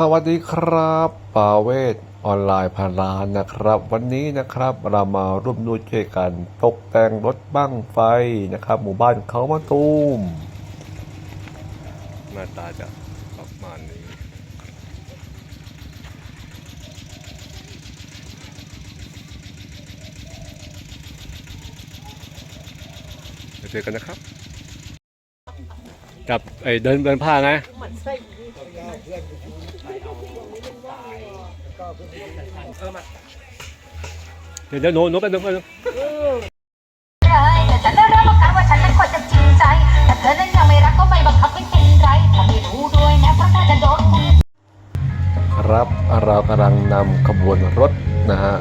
สวัสดีครับปาเวศออนไลน์พารานนะครับ วันนี้นะครับเรามาร่วมด้วยช่วยกันตกแต่งรถบั้งไฟนะครับ หมู่บ้านเขามาตูมหน้าตาจะประมาณนี้เจอกันนะครับกับไอ้เดินเดินผ้านะ เดี๋ยวเดี๋ยวโน้ตโน้ตไปโน้ตไปโน้ตแต่ฉันได้รับประกันว่าฉันนั้นควรจะจริงใจ แต่เธอนั้นยังไม่รักก็ไม่บังคับไม่เป็นไรถ้าไม่รู้ด้วยนะเพราะถ้าจะโดนคุณครับเรากำลังนำขบวนรถนะฮะ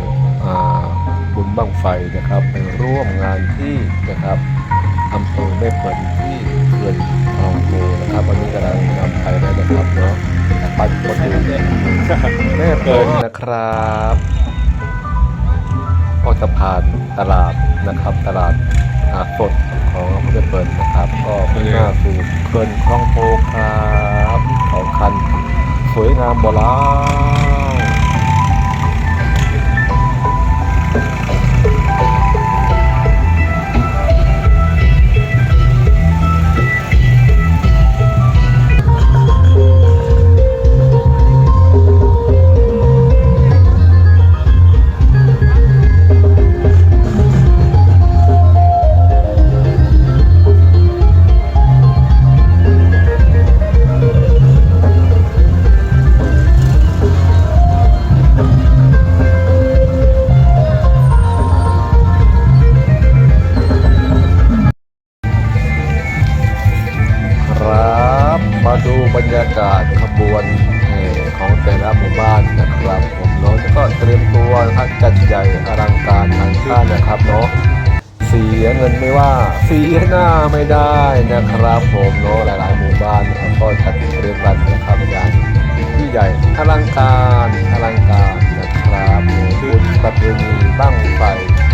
บุญบั้งไฟนะครับไปร่วมงานที่นะครับอำเภอแม่เปิลที่เขื่อนคลองโพนะครับวันนี้กำลังนำไปได้นะครับเนาะ ปันดูแม่เปิลนะครับ ก็จะผ่านตลาดนะครับ ตลาดอาสดของอำเภอแม่เปิลนะครับ ก็มุ่งหน้าสู่เขื่อนคลองโพครับเขาคัน สวยงามบ่ล่ะค ยากาศขบวนแห่ของแต่ละหมู่บ้านนะครับผมเนาะก็เตรียมตัวนะครับจัดใหญ่อลังการทางชาตินะครับเนาะเสียเงินไม่ว่าเสียหน้าไม่ได้นะครับผมเนาะหลายๆหมู่บ้านนะครับก็จัดเตรียมกันนะครับอย่างที่ใหญ่อลังการอลังการนะครับบุญประเพณีบ้างไฟ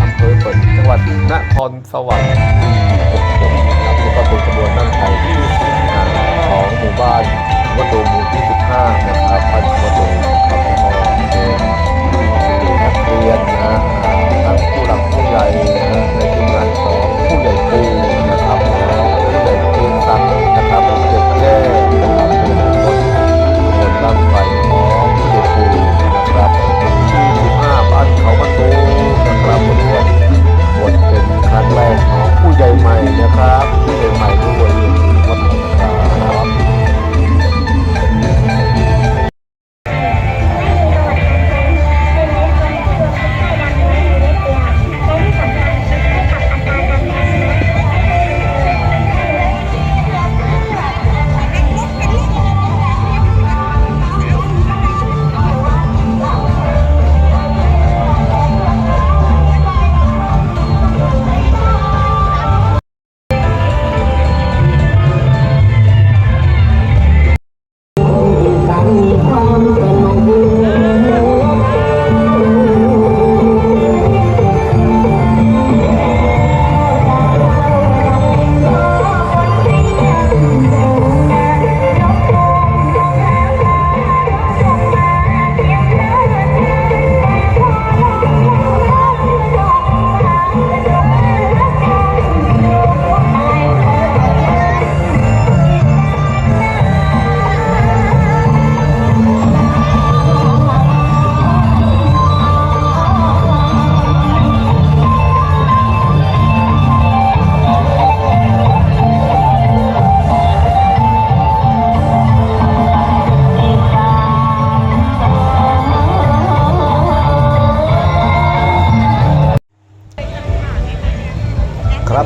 อำเภอเปิดจังหวัดนครสวรรค์นะครับนี่ก็เป็นขบวนนั่งไทยที่ ของหมู่บ้านวัดตูมหมู่ที่ 15นะครับบ้านวัดตูมครับ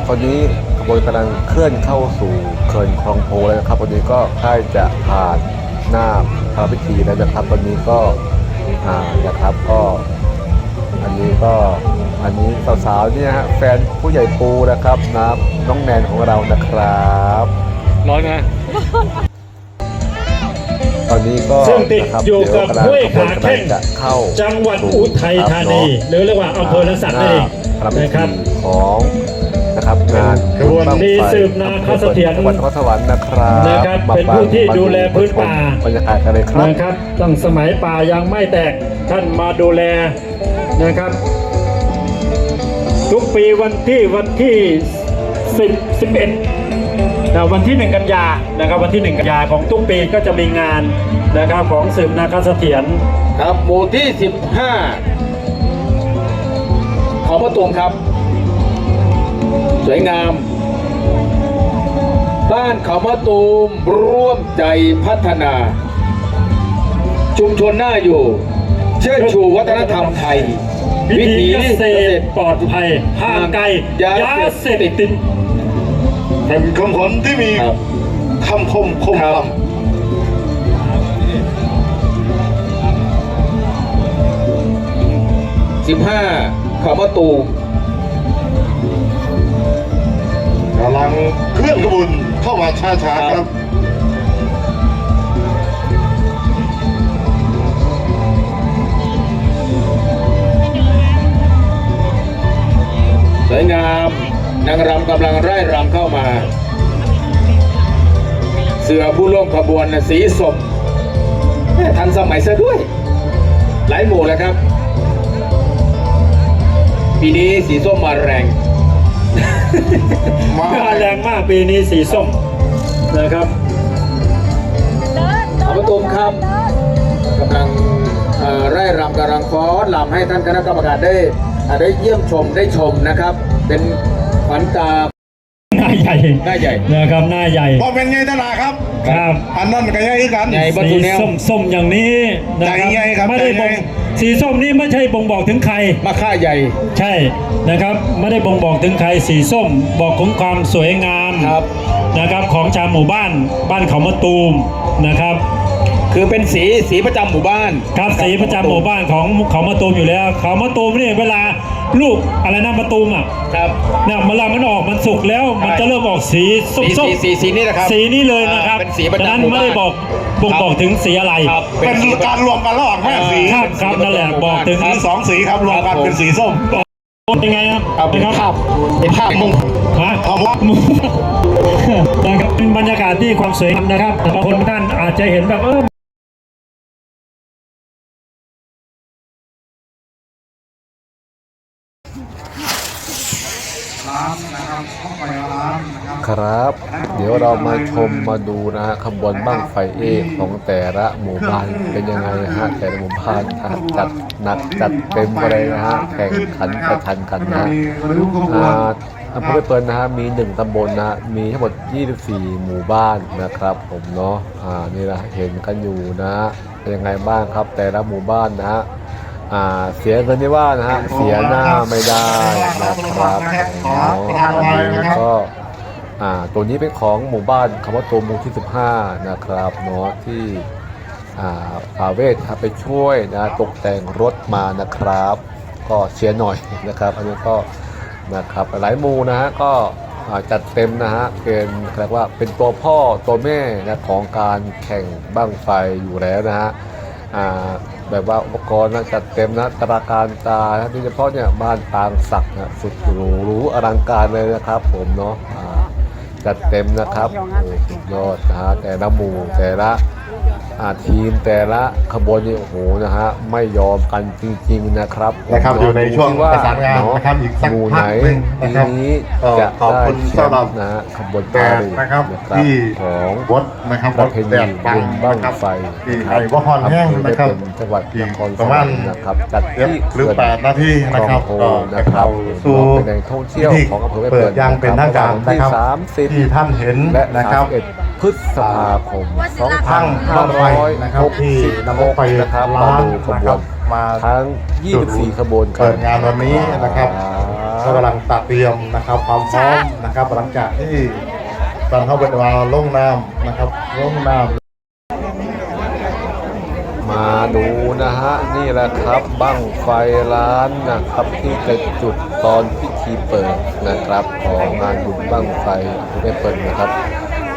ตอนนี้ขบวนกำลังเคลื่อนเข้าสู่เขื่อนคลองโพแล้วนะครับวันนี้ก็ใกล้จะผ่านหน้าพระพิธีแล้วนะครับตอนนี้ก็อ่านะครับก็อันนี้ก็อันนี้สาวๆเนี่ยฮะแฟนผู้ใหญ่ปูนะครับนะน้องแนนของเรานะครับร้อนนะ ตอนนี้ก็ซึ่งติดนะครับอยู่กับเดี๋วกำลังห้วยขบวนำลัขากแข้งงจะเข้าจังหวัดสู่อุทัยธานีหรือเรียกว่าอำเภอละสันนั่นเองหาพระพินะคธีรับ ของ นะครับงานขบวนบั้งมีไฟสืบนาคเสถียรจังหวัดนครสวรรค์นะครับนะครับมาเป็นฟังผู้ที่มาดูแลพื้นป่าบรรยากาศกันเลยครับนะครับตั้งสมัยป่ายังไม่แตกท่านมาดูแลนะครับ ทุกปีวันที่วันที่10 11นะวันที่หนึ่งกันยานะครับวันที่หนึ่งกันยาของทุกปีก็จะมีงานนะครับของสืบนาคเสถียรครับหมู่ที่ 15 ของประตูมครับ สวยงาม บ้านเขามะตูมร่วมใจพัฒนา ชุมชนน่าอยู่ เชิดชูวัฒนธรรมไทย วิถีเกษตรปลอดภัยห่างไกลยาเสพติดเป็นคำขวัญที่มีครับคำคมคมครัคบ15เขามะตูม ลังเคลื่อนขบวนเข้ามาช้าๆครับสวยงามนางรำกำลังไร่รำเข้ามา เสือผู้ร่วมขบวนสีสมแม่ทันสมัยซะด้วย หลายหมู่แล้วครับ ปีนี้สีส้มมาแรง มามาแรงมากปีนี้สีส้มนะครับเอาประตูมครับกำลังเอ่อไร่รำกำลังฟ้อนรำให้ท่านคณะกรรมการได้อ่าได้เยี่ยมชมได้ชมนะครับ เป็นขวัญตาหน้าใหญ่หน้าใหญ่นะครับหน้าใหญ่พอเป็นไงตลาดครับครับอันนั้นก็ยังอีกกันใหญ่บัตรสีทุแนวส้มส้มอย่างนี้นะครัใจใหญ่ครับไม่ได้บ่งใจใหญ่ สีส้มนี่ไม่ใช่บ่งบอกถึงใคร มาค่าใหญ่ ใช่นะครับ ไม่ได้บ่งบอกถึงใครสีส้มบอกถึงความสวยงามครับ นะครับของชาวหมู่บ้านบ้านเขามะตูมนะครับ คือเป็นสีสีประจำหมู่บ้านครับสีประจำหมู่บ้านของเขามะตูมอยู่แล้ว เขามะตูมนี่เวลา ลูกอะไรนะมะตูมอะครับเนี่ยเวลามันออกมันสุกแล้ว มันจะเริ่มออกสีส้สีมสีๆสีสีนี่แหละครับสีนี้เลยนะครับอ่าเป็นสีประฉะนั้นจำหมู่ไม่บ้าน ได้บอกบ่งครับบอกถึงสีอะไรครับเป็นสีการรวมกันระหว่างแม่สีครับครับนั่นแหละบอกถึงสีสองสีครับรวมกันเป็นสีส้มเป็นไงครับเอาเป็นนะคภารัพเป็นภาพมงคลฮะ เอาว่า นะครับเป็นบรรยากาศที่ความสวยงามนะครับบางคนท่านอาจจะเห็นแบบเออ ครับ เดี๋ยวเรา มาชมมาดูนะฮะขบวนบ้างไฟเอกของแต่ละหมู่บ้านเป็นยังไงฮะแต่ละหมู่บ้านนะจัดหนักจัดเต็มไปเลยนะฮะแข่งขันประชันกันนะฮะอ่าอำเภอเปิลนะฮะมีหนึ่งตำบลนะฮะมีทั้งหมด 24 หมู่บ้านนะครับ ผมเนาะอ่านี่นะเห็นกันอยู่นะฮะเป็นยังไงบ้างครับ แต่ละหมู่บ้านนะฮะอ่าเสียเงินที่ว่านะฮะเสียหน้าไม่ได้นะครับเนาะก็ อ่าตัวนี้เป็นของหมู่บ้านคำว่าตัวมูที่ 15 นะครับเนาะที่อ่าปาเวทครับไปช่วยนะตกแต่งรถมานะครับ ก็เชียร์หน่อยนะครับ อันนี้ก็นะครับหลายมูนะฮะก็จัดเต็มนะฮะเป็นเรียกว่าเป็นตัวพ่อตัวแม่นะของการแข่งบ้างไฟอยู่แล้วนะฮะอ่าแบบว่าอุปกรณ์นะจัดเต็มนะตราการตาโดยเฉพาะเนี่ยบ้านปางศักดิ์นะสุดหรูหรูอลังการเลยนะครับผมเนาะ จัดเต็มนะครับสุดยอดนะฮะแต่ละหมู่แต่ละ ทีมแต่ละขบวนนี่โอ้โหนะฮะไม่ยอมกันจริงๆนะครับนะครับอยู่ในช่วงดูที่ประสานงานเะนะครับอีกสักหมู่พัไหนกหนึ่งทีนะครับนี้เอ่อจะขอบได้คุณแชสำหรับมป์นะฮะขบวนแดพาดเหดนะครับนะครับที่ของวดนะครับประเพณีแดดบังบุญบ้างนะครับไฟที่นะคไอ้วะฮอนแห้งนะครับอำเภอเป็นจังหวัดนครสประวมารณรค์นะครับจัดเอฟที่หรือเขื่อนแปดนาทีนะครับคลองโพก็นะจะครัเข้าบสู่เป็นแหล่งท่องเที่ยวของอำเภอแม่เปิเปิดลอยังเป็นทางการที่นะครับสามสิบที่ท่านเห็นและนะครับ31 พฤษภาคมทั้งบ้างไฟนะครับที่นำรถไฟ2566นะครับล้านมาดูขบนะครัวบนมาทั้ง 24 ขบวนกัเปิดงานวันนี้นะครับครัก็บกำลังตัดเตรียมนะครับความพร้อมนะครับหลังจากที่ตอนเข้าเป็นวาลงน้ำนะครับลงน้ำมาดูนะฮะ นี่แหละครับบั้งไฟล้านนะครับที่จะจุดตอนพิธีเปิดนะครับ ของงานบุญบั้งไฟที่ได้เปิดนะครับ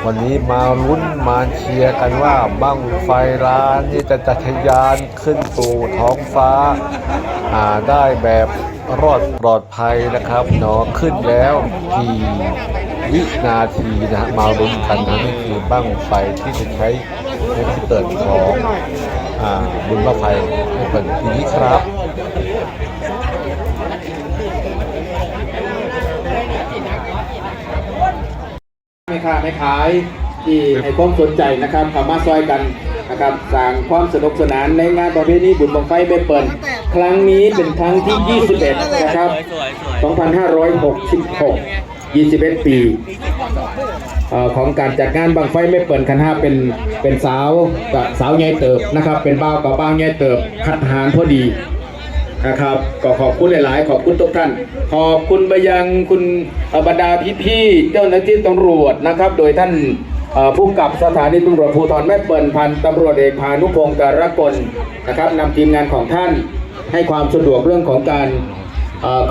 วันนี้มาลุ้นมาเชียร์กันว่าบั้งไฟล้านนี่จะจัดทยานขึ้นสู่ท้องฟ้าอ่าได้แบบรอดปลอดภัยนะครับเนาะขึ้นแล้วกี่วินาทีนะฮะมาลุ้นกันนะนี่คือบ้างไฟที่จะใช้ในที่เปิดของอ่าบุญบ้างไฟในเปิดปีนี้ครับ ม่ค้าไม่ขายที่ให้ความสนใจนะครับเข้ามาซอยกันนะครับสร้างความสนุกสนานในงานประเพณีบุญบังไฟเบเปิลครั้งนี้เป็นครั้งที่ 21 นะครับ 2566 21 ปีเอ่อของการจัดงานบังไฟไม่เปิดคันห้าเป็นเป็นสาวกับสาวใหญ่เติบนะครับ เป็นบ่าวกับบ่าวใหญ่เติบคัดหารพอดี นะครับ ก็ขอบคุณหลาย ๆ ขอบคุณทุกท่าน ขอบคุณไปยังคุณอ่อบรรดาพี่ๆเจ้าหน้าที่ตำรวจนะครับ โดยท่านผู้กับสถานีตำรวจภูธรแม่เปิลพันตำรวจเอกพานุพงศ์การกลนะครับนำทีมงานของท่านให้ความสะดวกเรื่องของการ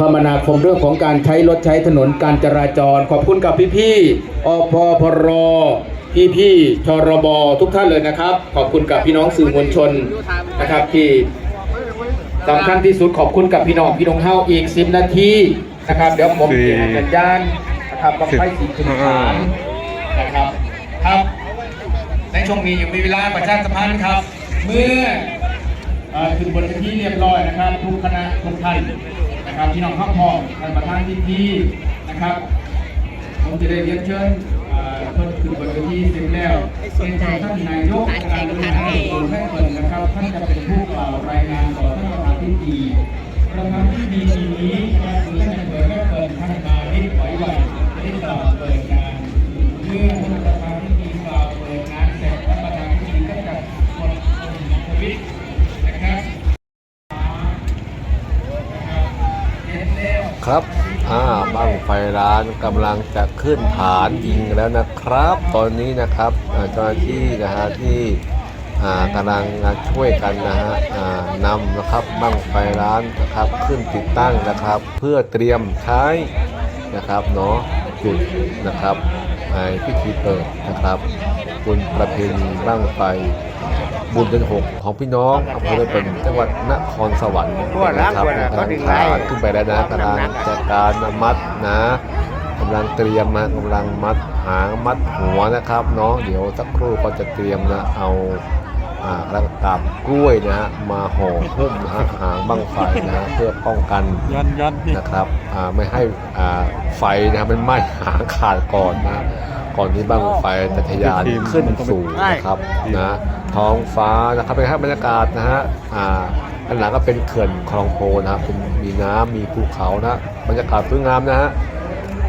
คมนาคมเรื่องของการใช้รถใช้ถนนการจราจร ขอบคุณกับพี่ๆอพพรพี่ๆชรบทุกท่านเลยนะครับ ขอบคุณกับพี่น้องสื่อมวลชนนะครับที่ สำคัญที่สุดขอบคุณกับพี่น้องพี่น้องเฮาอีก10นาทีนะครับ เดี๋ยวผมเปลี่ยนสัญญาณนะครับบังไฟสีขึ้นฐานนะครับครับในช่วงนี้ยังมีเวลาประชาสัมพันธ์ครับ เมื่อถึงบนที่เรียบร้อยนะครับ ทุกคณะทุกท่านนะครับพี่น้องข้าพองท่านประธานที่ที่นะครับผมจะได้เรียนเชิญ เอ่อเพิ่นคือบนเวทีเสร็จแล้วเป็นท่านนายกการบริหารส่วนแม่เปิดนะครับท่านจะเป็นผู้กล่าวรายงานต่อท่านประธานที่ดีประธานที่ดีทีนี้ ร้านกำลังจะขึ้นฐานยิงแล้วนะครับ ตอนนี้นะครับเจ้าหน้าที่นะฮะที่อ่ากำลังช่วยกันนะฮะนำนะครับบ้งไฟร้านนะครับขึ้นติดตั้งนะครับ เพื่อเตรียมใช้นะครับเนาะจุดนะครับในพิธีเปิดนะครับบุญประเพณีบ้างไฟ บุญเดือนหกของพี่น้องอำเภอเป็นจังหวัดนครสวรรค์นะครับกำลังขานขึ้นไปแล้วนะกำลังจัดการมัดนะกำลังเตรียมมากำลังมัดหางมัดหัวนะครับเนาะเดี๋ยวสักครู่ก็จะเตรียมนะเอาอ่ากระตามกล้วยนะฮะมาห่อหุ้มนะฮะหางบังไฟนะฮะเพื่อป้องกันยันยันพี่นะครับอ่าไม่ให้อ่าไฟนะครับมันไหม้หางขาดก่อนนะ ก่อนที่บ้างไฟจะทะยานขึ้นสู่นะครับนะท้องฟ้านะครับเป็นภาพบรรยากาศนะฮะอ่าด้านหลังก็เป็นเขื่อนคลองโพนะครับเป็นมีน้ำมีภูเขานะบรรยากาศสวยงามนะฮะ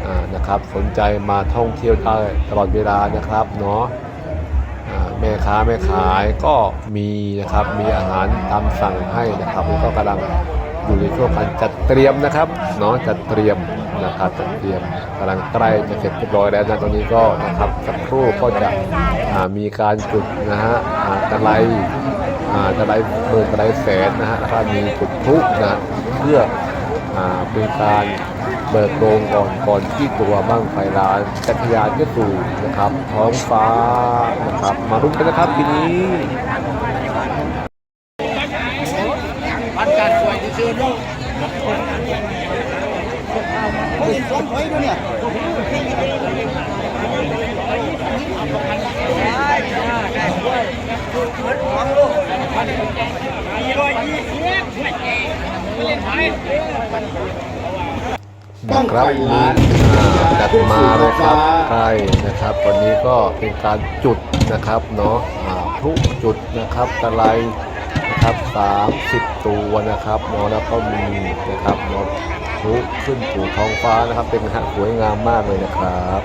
อ่านะครับสนใจมาท่องเที่ยวได้ตลอดเวลานะครับเนาะอ่าแม่ค้าแม่ขายก็มีนะครับมีอาหารตามสั่งให้นะครับแล้วก็กำลังอยู่ในช่วงการจัดเตรียมนะครับเนาะจัดเตรียม นะครับจัดเตรียมกำลังใกล้จะเสร็จเรียบร้อยแล้วนะตอนนี้ก็นะครับสักครู่ก็จะมีการจุดนะฮะตะไลตะไลเบิร์ตะไลแสนนะฮะแล้วก็มีจุดพลุนะเพื่อเป็นการเบิกโรงก่อนก่อนที่ตัวบ้างไฟลานจักรยานก็สู่นะครับท้องฟ้านะครับ มาลุ้นกันนะครับทีนี้นะครับอ่าจัดมาเลยครับใช่นะครับ วันนี้ก็เป็นการจุดนะครับเนาะทุกจุดนะครับตะไลนะครับ 30 ตัวนะครับเนาะแล้วก็มีนะครับเนาะ ทุกขึ้นสู่ท้องฟ้านะครับ เป็นฮะสวยงามมากเลยนะครับ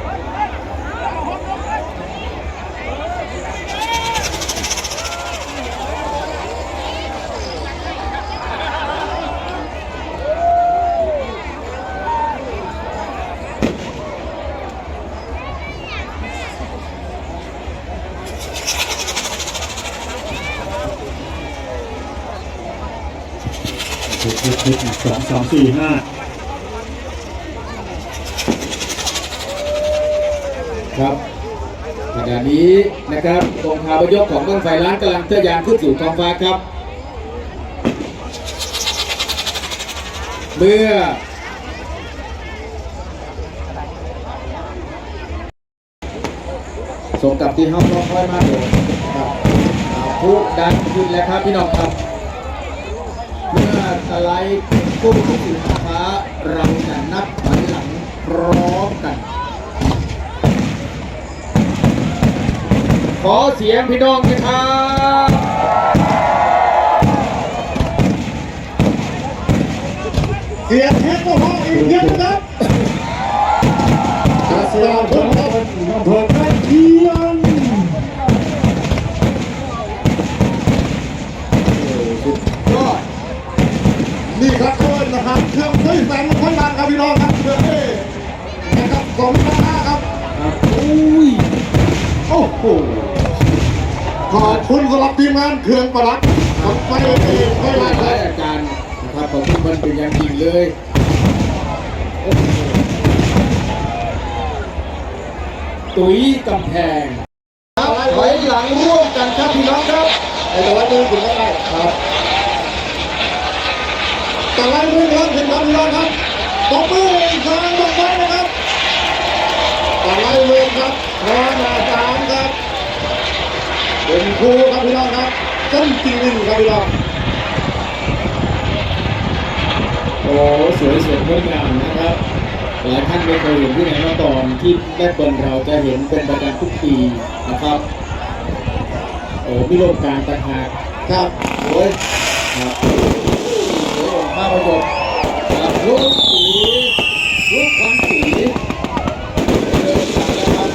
สองสองสี่ห้า ครับขณะนี้นะครับตรงพาพยกของบ้างไฟล้านกำลังทะยานขึ้นสู่ท้องฟ้าครับ เมื่อสมกับที่ห้องร้อคอยมากเลยครับอาผู้ดันขึ้นแล้วครับพี่น้องครับ เมื่อสไลด์กุ้งที่สินค้าเราจะนับถอยหลังพร้อมกัน ขอเสียงพี่น้องนครับเสียงแฮกก็ห้องอีกเพียงนะครับกระเสียงเพิ่มครับเพิ่มได้เพียงยอดนี่ครับเพื่อนนะครับเครื่องด้วยแสงพันล้านครับพี่น้องครับเครื่องนี้นะครับสมราคาครับครับอุ้ยโอ้โห ขอบคุณสำหรับทีมงานเครื่องประหลัดกับไฟเองไฟหลาลายยครับอาจารย์นะครับขอบคุณเพิ่นเป็นอย่างยิ่งเลยตุ๋ยกำแพงถอยหลังร่วมกันครับพี่น้องครับไอ้ตะไลมือถึงได้ครับตะไลมือครับถึงครับพี่น้องครับตบมืออีกครั้งลงไปนะครับตะไลมือครับพร้อมอาจารย์ครับเป็น ครูครับพี่น้องครับต้นจริงๆครับพี่น้องโอ้สวยสวยงดงามนะครับหลายท่านไม่เคยเห็นที่ไหนมาก่อนที่แม่เปิลเราจะเห็นเป็นประจำทุกปีนะครับโอ้มีโลกการต่างหากครับสวยครับสวยองค์ภาพยนตร์ครับลูกสีลูกควันสีเดินทางแล้วครับ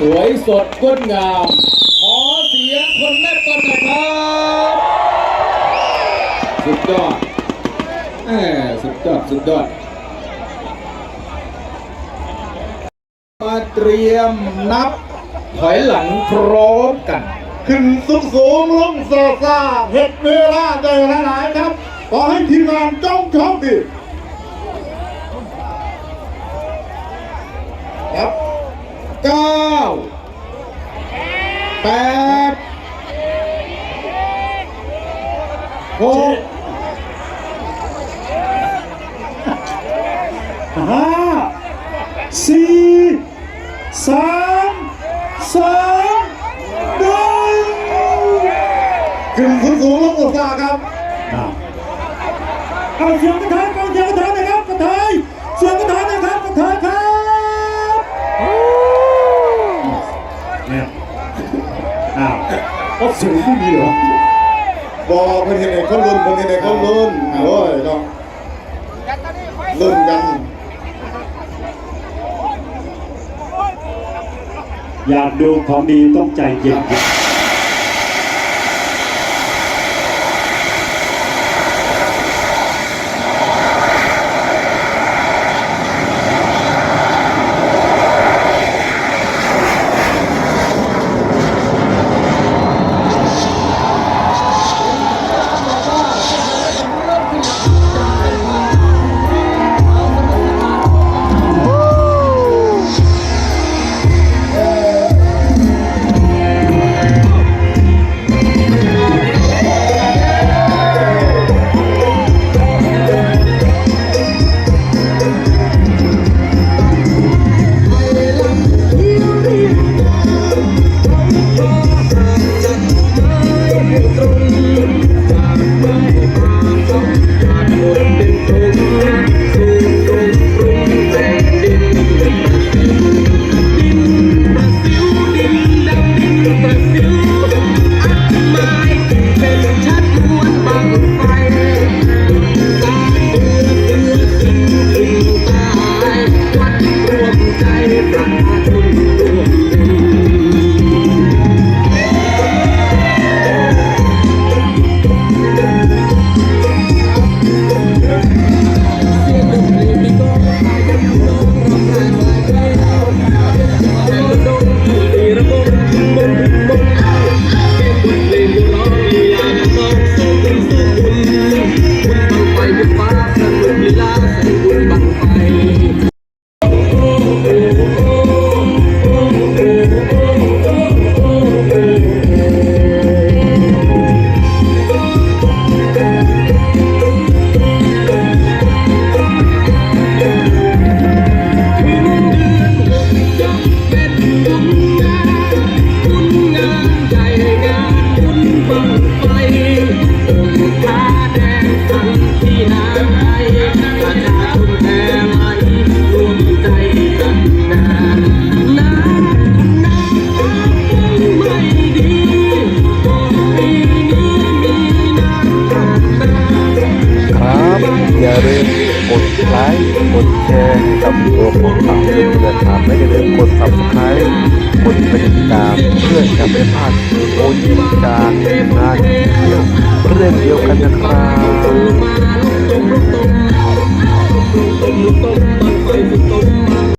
สวยสดงดงาม ยอดแหมสุดยอด สุดยอด มาเตรียมนับ ถอยหลังพร้อมกัน ขึ้นสูงสูงลงซาซาเห็ดเวลาได้หลายๆครับ ขอให้ทีมงานจ้องชอบดีครับเก้าแปดหก ห้าสี่สามสองหนึ่งขึ้นสูงสูงลงซาครับเอาเสียงกระทายเอาเสียงกระทายนะครับกระทายเสียงกระทายนะครับกระทายครับเนี่ยอ้าวเอาเสียงไม่มีเหรอบอกเพื่อนเห็นไอ้คนรุ่นเพื่อนเห็นไอ้คนรุ่นโอ้ยเนาะรุ่นกัน อยากดูของดีต้องใจเย็น i Don't